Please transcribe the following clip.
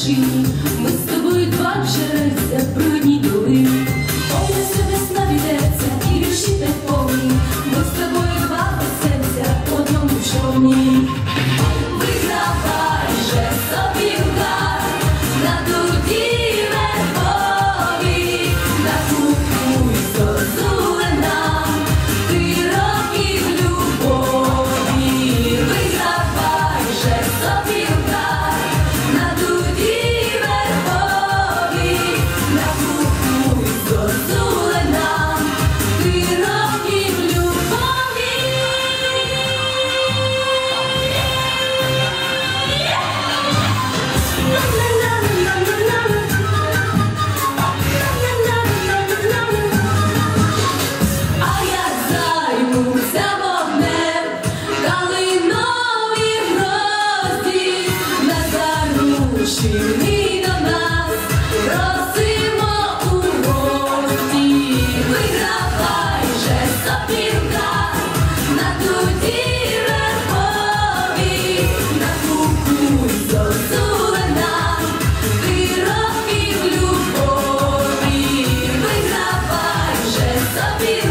душі, ми з тобою два джерельця. Чини до нас просимо у гості, вигравай же сопілка на туді на куку зозулена, ти років любові, вигравай же сопілка.